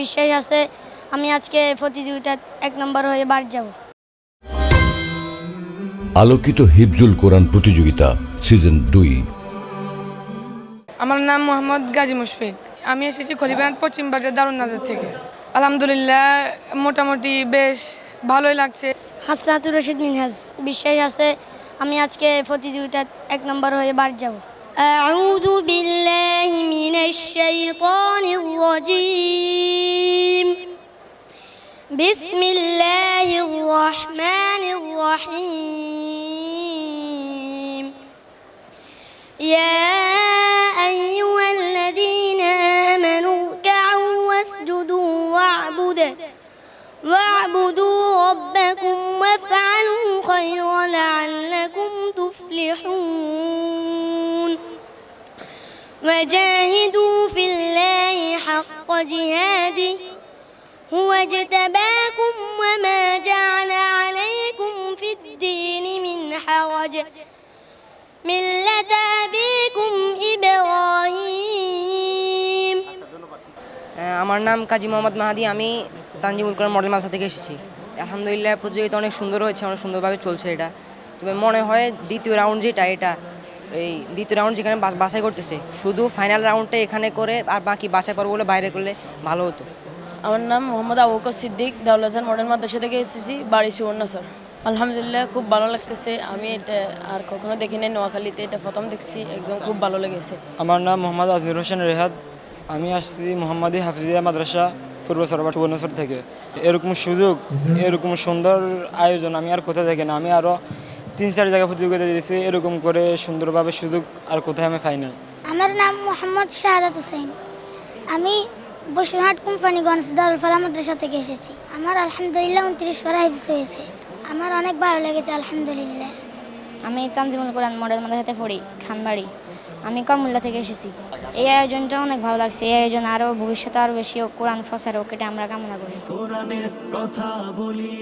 বিশ্বাস আছে আমি আজকে প্রতিযোগিতায় এক নম্বর হয়ে বাড়ি যাব আলোকিত হিফজুল কোরআন প্রতিযোগিতা সিজন দুই আমার নাম মোহাম্মদ গাজী মুশফিক আমি এসেছি খলিবান পশ্চিম বাজার দারুন নাজার থেকে আলহামদুলিল্লাহ মোটামুটি বেশ ভালোই লাগছে হাসনাতুর রশিদ মিনহাজ বিশ্বাস আছে আমি আজকে প্রতিযোগিতায় এক নম্বর হয়ে বাড়ি যাব أعوذ بالله من الشيطان الرجيم بسم الله الرحمن الرحيم. يا أيها الذين آمنوا اركعوا واسجدوا واعبدوا واعبدوا ربكم وافعلوا خير لعلكم تفلحون. وجاهدوا في الله حق جهاده هو اجتباكم وما جعل عليكم في الدين من حرج ملة أبيكم إبراهيم হ্যাঁ, আমার নাম কাজী মোহাম্মদ মাহাদি আমি তানজিমুল কোরআন মডেল মাসা থেকে এসেছি আলহামদুলিল্লাহ প্রতিযোগিতা অনেক সুন্দর হয়েছে অনেক সুন্দরভাবে চলছে এটা তবে মনে হয় দ্বিতীয় রাউন্ড যেটা এটা এই দ্বিতীয় রাউন্ড যেখানে বাস- বাছাই করতেছে শুধু ফাইনাল রাউন্ডটা এখানে করে আর বাকি বাছাই পর্বগুলো বাইরে করলে ভালো হতো আমার নাম মোহাম্মদ আবুকর সিদ্দিক দাউলাজান মডার্ন মাদ্রাসা থেকে এসেছি বাড়ি সুবর্ণ স্যার। আলহামদুলিল্লাহ খুব ভালো লাগতেছে। আমি এটা আর কখনো দেখিনি নোয়াখালীতে এটা প্রথম দেখছি একদম খুব ভালো লেগেছে। আমার নাম মোহাম্মদ আজমির হোসেন রেহাদ আমি আসছি মোহাম্মদী হাফিজিয়া মাদ্রাসা পূর্ব সরবার সুবর্ণচর থেকে। এরকম সুযোগ এরকম সুন্দর আয়োজন আমি আর কোথায় দেখি না। আমি আরও তিন চার জায়গায় প্রতিযোগিতা দিয়েছি এরকম করে সুন্দরভাবে সুযোগ আর কোথায় আমি পাই না আমার নাম মোহাম্মদ শাহাদাত হোসেন। আমি বসুরহাট কোম্পানিগঞ্জ দারুল ফালা মাদ্রাসা থেকে এসেছি। আমার আলহামদুলিল্লাহ উনত্রিশ পারা হিফস হয়েছে। আমার অনেক ভালো লেগেছে আলহামদুলিল্লাহ। আমি তানজিমুল কোরআন মডেল মাদ্রাসাতে পড়ি খানবাড়ি। আমি কর্মুল্লা থেকে এসেছি। এই আয়োজনটা অনেক ভালো লাগছে। এই আয়োজন আরও ভবিষ্যতে আরও বেশি কোরআন ফসার হোক এটা আমরা কামনা করি। কোরআনের কথা বলি।